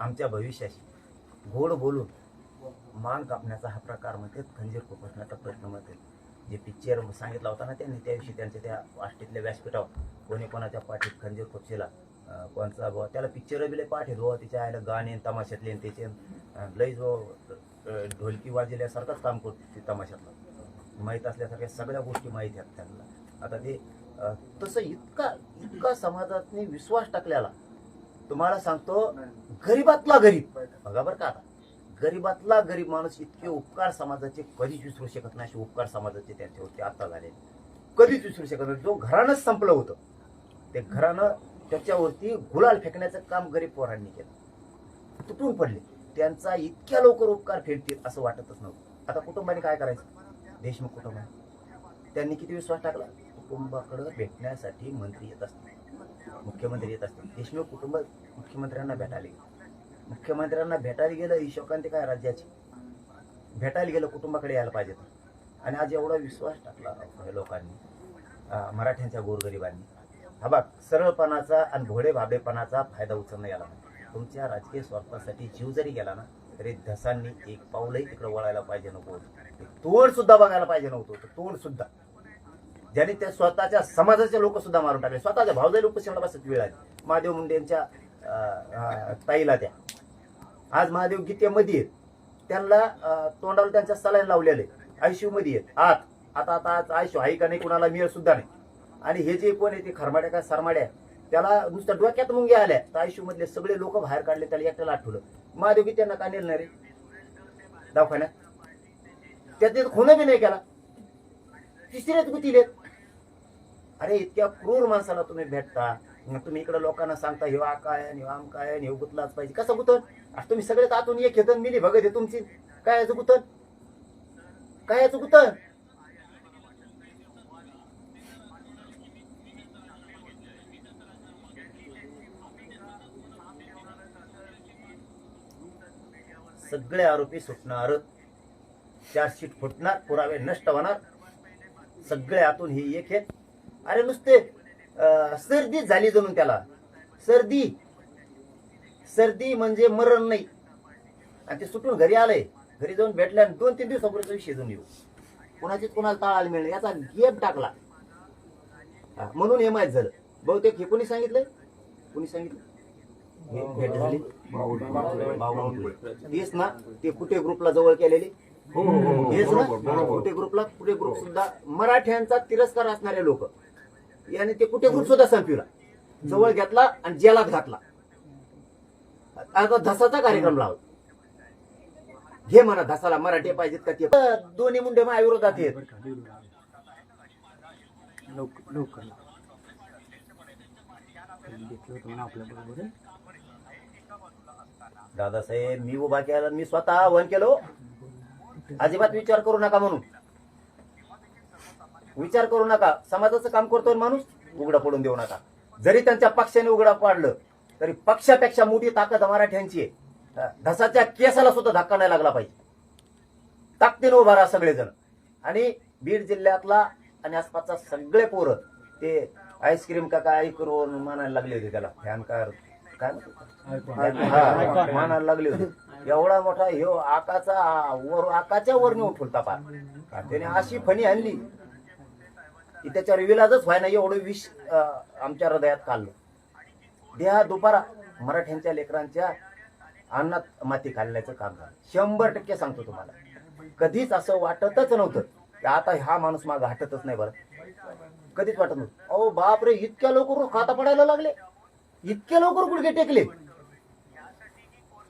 आमच्या भविष्याशी. गोड बोलून मान कापण्याचा हा प्रकार म्हणते खंजीर खुपसण्याचा प्रश्न म्हणते जे पिक्चर सांगितला होता ना त्यांनी त्याविषयी त्यांच्या त्या वाष्टीतल्या व्यासपीठावर कोणी कोणाच्या पाठीत खंजीर खुपशीला कोणचा बुवा त्याला पिक्चर बी लय पाठ आहेत बुवा तिच्या आईला गाणे तमाशातले आणि त्याचे अं, जो ढोलकी वाजल्यासारखंच काम करतो ते तमाशातलं. माहीत असल्यासारख्या सगळ्या गोष्टी माहीत आहेत त्यांना. आता ते तसं इतका इतका समाजातनी विश्वास टाकलेला तुम्हाला सांगतो गरीबातला गरीब. बघा बरं का गरीबातला गरीब माणूस इतके उपकार समाजाचे कधीच विसरू शकत नाही असे उपकार समाजाचे त्यांच्यावरती आता झाले. कधीच विसरू शकत नाही. जो घरानंच संपलं होतं ते घरानं त्याच्यावरती गुलाल फेकण्याचं काम गरीब पोरांनी केलं. तुटून पडले. त्यांचा इतक्या लवकर उपकार फेडतील असं वाटतच नव्हतं. आता कुटुंबाने काय करायचं? देशमुख कुटुंबाने. त्यांनी किती विश्वास टाकला? कुटुंबाकडे भेटण्यासाठी मंत्री येत असतात. मुख्यमंत्री येत असतात. देशमुख कुटुंब मुख्यमंत्र्यांना भेटायला गेलं. मुख्यमंत्र्यांना भेटायला गेलं ही शोकांती काय राज्याची. भेटायला गेलं कुटुंबाकडे यायला पाहिजे आणि आज एवढा विश्वास टाकला लोकांनी मराठ्यांच्या गोरगरिबांनी. हा बघ सरळपणाचा आणि भोळे भाबेपणाचा फायदा उचलणं याला तुमच्या राजकीय स्वार्थासाठी जीव जरी गेला ना तरी धसांनी एक पाऊलही तिकडे वळायला पाहिजे नको होतं. तोंड सुद्धा बघायला पाहिजे नव्हतं. तोंड सुद्धा. ज्यांनी त्या स्वतःच्या समाजाचे लोक सुद्धा मारून टाकले. स्वतःच्या भावजाई लोक शेवटा बसत वेळ आली. महादेव मुंडेंच्या अं, ताईला त्या. आज महादेव गीतेमध्ये आहेत. त्यांना तोंडाला त्यांच्या सलाईन लावलेले. आयसीयू मध्ये आहेत. आत. आता आता आज आयशू आहे का नाही कुणाला मिळत सुद्धा नाही. आणि हे जे कोण आहे ते खरमाड्या का सरमाड्या त्याला नुसत्या डोक्यात मुंग्या आल्या. तर आयसीयू मधले सगळे लोक बाहेर काढले त्याला एकट्याला आठवलं. महादेव गीत त्यांना का नेलं रे? दवाखान्यात. त्यात खून बी नाही केला. तिसऱ्याच गुतीलेत अरे इतक्या क्रूर माणसाला तुम्ही भेटता. मग तुम्ही इकडे लोकांना सांगता हे आ काय आणि आम काय आणि हे गुतलाच पाहिजे. कसं गुतन आज तुम्ही सगळ्यात आतून एक घेतन मिली भगत आहे तुमची. काय याचं गुतन काय याचं गुतन सगळे आरोपी सुटणार. चार्जशीट फुटणार पुरावे नष्ट होणार. सगळे आतून ही एक आहेत. अरे नुसते सर्दी झाली जणून त्याला. सर्दी. सर्दी म्हणजे मरण नाही. आणि ते सुटून घरी आलंय. घरी जाऊन भेटल्या दोन तीन दिवसापूर्वी विषय जाऊन येऊ. कोणाचीच कोणाला ताळाला मिळणार याचा गेप टाकला. हा, म्हणून हे माहीत झालं. बहुतेक हे कोणी सांगितलंय? कोणी सांगितलं? हे भेट झाली. तेच ना ते कुठे ग्रुपला जवळ केलेली? हेच ना कुठे ग्रुपला? कुठे ग्रुप सुद्धा मराठ्यांचा तिरस्कार असणारे लोक. याने ते कुठे सुद्धा संपविला जवळ घेतला आणि जेलात घातला. आता धसाचा कार्यक्रम लावला घे म्हणा धसाला मराठी पाहिजेत का ते? दोन्ही मुंडे माझ्या विरोधात आहेत. बरोबर. दादासाहेब मी उभा केला मी स्वतः आव्हान केलो. अजिबात विचार करू नका म्हणून. विचार करू नका. समाजाचं काम करतोय माणूस उघडा पडून देऊ नका. जरी त्यांच्या पक्षाने उघडा पाडलं तरी पक्षापेक्षा मोठी ताकद मराठ्यांची आहे. धसाच्या केसाला सुद्धा धक्का नाही लागला पाहिजे. ताकदीनं उभा राहा सगळेजण. आणि बीड जिल्ह्यातला आणि आसपासचा सगळे पोरं ते आईस्क्रीम का काय करून मानायला लागले होते त्याला. फॅनकार काय? मानायला लागले होते. एवढा मोठा ह्यो आकाचा वर आकाच्या वर नेऊन ठुलता पार त्याने अशी फणी आणली. की त्याच्यावर विलाजच व्हाय नाही एवढं विष आमच्या हृदयात काढलं देहा दुपारा मराठ्यांच्या लेकरांच्या अन्नात माती खाल्ल्याचं काम झालं. शंभर टक्के सांगतो तुम्हाला. कधीच असं वाटतच नव्हतं की आता हा माणूस माग हटतच नाही बरं. कधीच वाटत नव्हतं. अहो बापरे इतक्या लवकर खाता पडायला लागले. इतके लवकर गुडघे टेकले.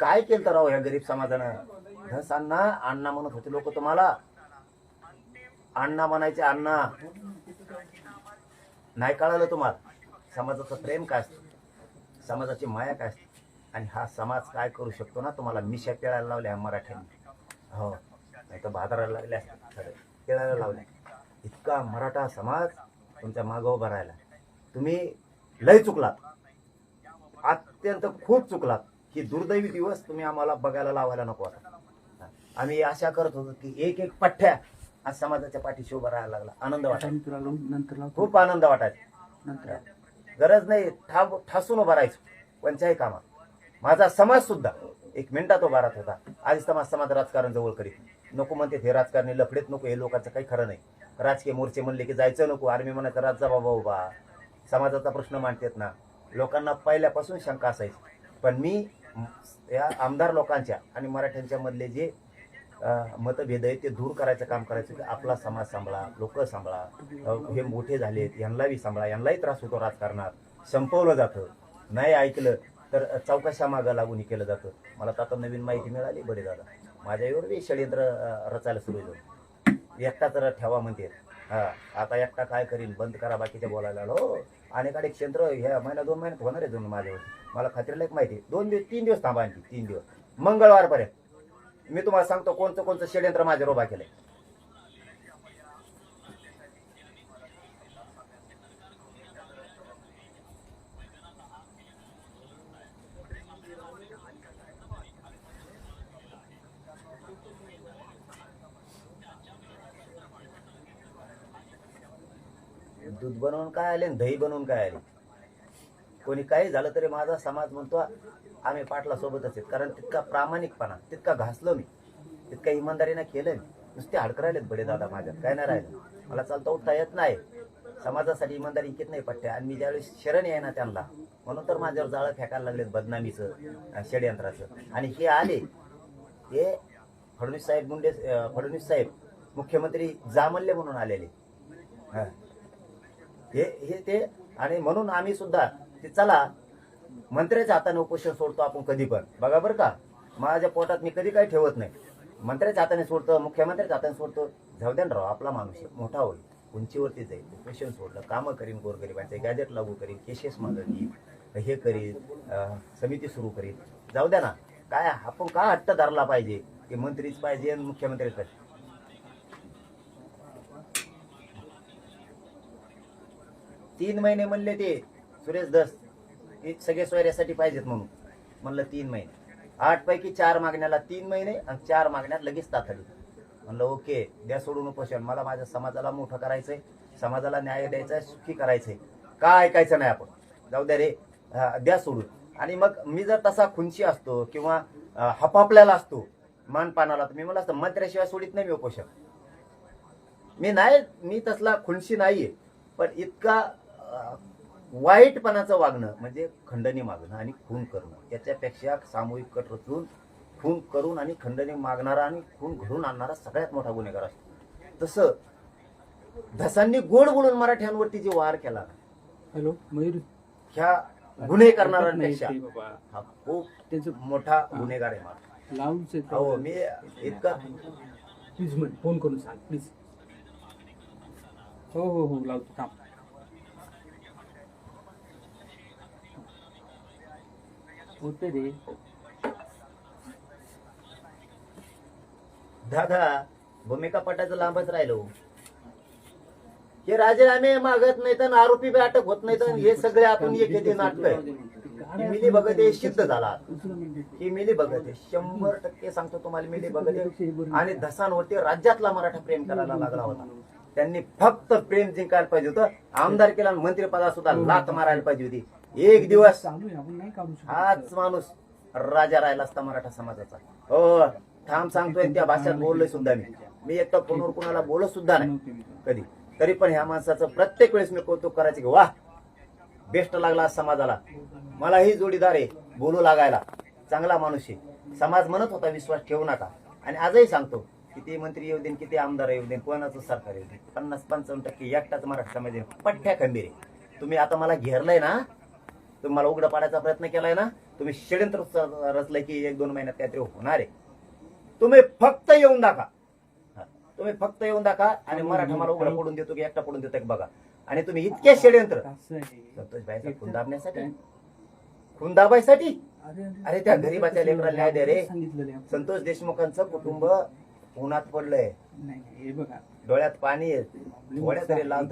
काय केलं तर राव या गरीब समाजानं? धस अण्णा अण्णा म्हणत होते लोक तुम्हाला. अण्णा म्हणायचे अण्णा नाही कळालं तुम्हाला? समाजाचं प्रेम काय असतं? समाजाची माया काय असते? आणि हा समाज काय करू शकतो ना? तुम्हाला मिशा पिळायला लावल्या मराठ्यांनी. हो. नाही तर भादराला लागल्या असतात खरं. पिळायला लावल्या. इतका मराठा समाज तुमच्या मागं उभा राहिला. तुम्ही लय चुकलात. अत्यंत खूप चुकलात. की दुर्दैवी दिवस तुम्ही आम्हाला बघायला लावायला नको आता. आम्ही आशा करत होतो की एक एक पठ्ठ्या आज समाजाच्या पाठीशी उभा राहायला लागला. आनंद वाटायला आणि तुला लावून नंतर लावतो. खूप आनंद वाटायचा. नंतर गरज नाही ठाव ठासून उभा राहायचो. कोणत्याही कामात. माझा समाज सुद्धा एक मिनिटात उभा राहत होता. आधी समाज समाज राजकारण जवळ करीत. नको म्हणते हे राजकारणी लफडेत नको हे लोकांचं काही खरं नाही. राजकीय मोर्चे म्हणले की जायचं नको. आर्मी म्हणायचं राजा बाबा उभा. समाजाचा प्रश्न मांडतेत ना. लोकांना पहिल्यापासून शंका असायची. पण मी म, या आमदार लोकांच्या आणि मराठ्यांच्या मधले जे मतभेद आहेत ते दूर करायचं काम करायचं की आपला समाज सांभाळा लोक सांभाळा. हे मोठे झालेत यांनाही सांभाळा यांनाही त्रास होतो राजकारणात. संपवलं जातं. नाही ऐकलं तर चौकशा मागं लागून केलं जातं. मला तर आता नवीन माहिती मिळाली. बरे दादा. माझ्यावर बी षडयंत्र रचायला सुरू झालं एकटाच तर ठेवा म्हणते. हा आता एकटा काय करीन? बंद करा बाकीच्या बोलायला. हो अनेक क्षेत्र ह्या महिना दोन महिन्यात होणार आहे दोन माझ्यावर. मला खात्रीला एक माहिती आहे. दोन दिवस तीन दिवस थांबा आणखी तीन दिवस. मंगळवारपर्यंत. मी तुम्हाला सांगतो कोणतं कोणतं षडयंत्र माझ्यावर उभा केलंय. दूध बनवून काय आले दही बनवून काय आले? कोणी काही झालं तरी माझा समाज म्हणतो आम्ही पाटला सोबतच आहेत. कारण तितका प्रामाणिकपणा तितका घासलो मी तितका इमानदारीनं केलं मी. नुसते हडकरायलेत बडे दादा माझ्यात काय नाही राहिलं. मला चालता उठता येत नाही. समाजासाठी इमानदारी इकत नाही पट्ट्या आणि मी ज्यावेळेस शरण आहे ना त्यांना म्हणून तर माझ्यावर जाळं फेकायला लागलेत बदनामीचं षडयंत्राचं. आणि हे आले हे फडणवीस साहेब मुंडे फडणवीस साहेब मुख्यमंत्री जामल्ले म्हणून आलेले. हे हे ते आणि म्हणून आम्ही सुद्धा ते चला. मंत्र्याच्या हाताने उपोषण सोडतो आपण कधी पण. बघा बरं का माझ्या पोटात मी कधी काही ठेवत नाही. मंत्र्याच्या हाताने सोडतो मुख्यमंत्र्याच्या हाताने सोडतो. जाऊ द्या ना राव आपला माणूस मोठा होईल. उंचीवरती जाईल उपोषण सोडलं कामं करीन गोरगरिबांचे गॅजेट लागू करीन केसेस मागणी हे करीन समिती सुरू करीन. जाऊ द्या ना. काय आपण का हट्ट धरला पाहिजे? की मंत्रीच पाहिजे आणि मुख्यमंत्रीच पाहिजे. तीन महिने म्हणले ते. सुरेश दस. हे सगळे सोयऱ्यासाठी पाहिजेत म्हणून. म्हणलं तीन महिने. आठ पैकी चार मागण्याला तीन महिने आणि चार मागण्यात लगेच तातडी म्हणलं ओके द्या सोडून उपोषण. मला माझ्या समाजाला मोठं करायचंय. समाजाला न्याय द्यायचा सुखी करायचंय. का ऐकायचं नाही आपण. जाऊ द्या रे. द्या सोडून. आणि मग मी जर तसा खुंची असतो किंवा हपापल्याला असतो मानपानाला तर मी मला असतं मंत्र्याशिवाय सोडित नाही मी उपोषण. मी नाही मी तसला खुंशी नाहीये. पण इतका वाईटपणाचं वागणं म्हणजे खंडणी मागणं आणि खून करणं. याच्यापेक्षा सामूहिक कट रचून खून करून आणि खंडणी मागणारा आणि खून घडून आणणारा सगळ्यात मोठा गुन्हेगार असतो. तसं धसांनी गोड बोलून मराठ्यांवरती जे वार केला हॅलो मयूर. ह्या गुन्हे करणाऱ्यांपेक्षा बाबा. हा खूप त्यांचं मोठा गुन्हेगार आहे मला अहो मी इतका प्लीज फोन करून सांग प्लीज. हो हो हो लावतो थांब. होते रे. दादा भूमिका पटाचं लांबच राहिलो. हे राजीनामे मागत नाही तर आरोपी बी अटक होत नाही तर हे सगळे आपण एक येते नाटक आहे मिली बघत हे सिद्ध झाला. ही मिली बघत आहे शंभर टक्के सांगतो तुम्हाला मिली बघत. आहे आणि धसांवरती राज्यातला मराठा प्रेम करायला लागला होता. त्यांनी फक्त प्रेम जिंकायला पाहिजे होतं. आमदार केला मंत्रिपदा सुद्धा लात मारायला पाहिजे होती. एक दिवस हाच माणूस राजा राहिला असता मराठा समाजाचा. हो ठाम सांगतोय त्या भाषेत बोललोय सुद्धा मी. मी एक तर फोनवर कुणाला बोलत सुद्धा नाही. कधी? तरी पण ह्या माणसाचं प्रत्येक वेळेस मी कौतुक करायचे की वा बेस्ट लागला समाजाला. मलाही जोडीदार आहे बोलू लागायला. चांगला माणूस आहे. समाज म्हणत होता विश्वास ठेवू नका. आणि आजही सांगतो किती मंत्री येऊ देन किती आमदार येऊ देन कोणाचं सरकार येऊ देन पन्नास पंचावन्न टक्के एकटाच मराठा समाज. पठ्ठ्या खंबीर आहे. तुम्ही आता मला घेरलंय ना तुम्ही मला उघडं पाडायचा प्रयत्न केलाय ना तुम्ही षडयंत्र रचलंय की एक दोन महिन्यात काहीतरी होणार आहे. तुम्ही फक्त येऊन दाखवा हा. तुम्ही फक्त येऊन दाखवा आणि मराठा मला उघडं पडून देतो की एकटा पडून देतो की बघा. आणि तुम्ही इतके षडयंत्र. संतोष भाईचा खून दाबण्यासाठी. खून दाबायसाठी? अरे अरे. त्या गरीबाच्या लेकराला न्याय दे रे. संतोष देशमुखांचं कुटुंब उन्हात पडलंय. डोळ्यात पाणी आहे. थोड्या तरी लाल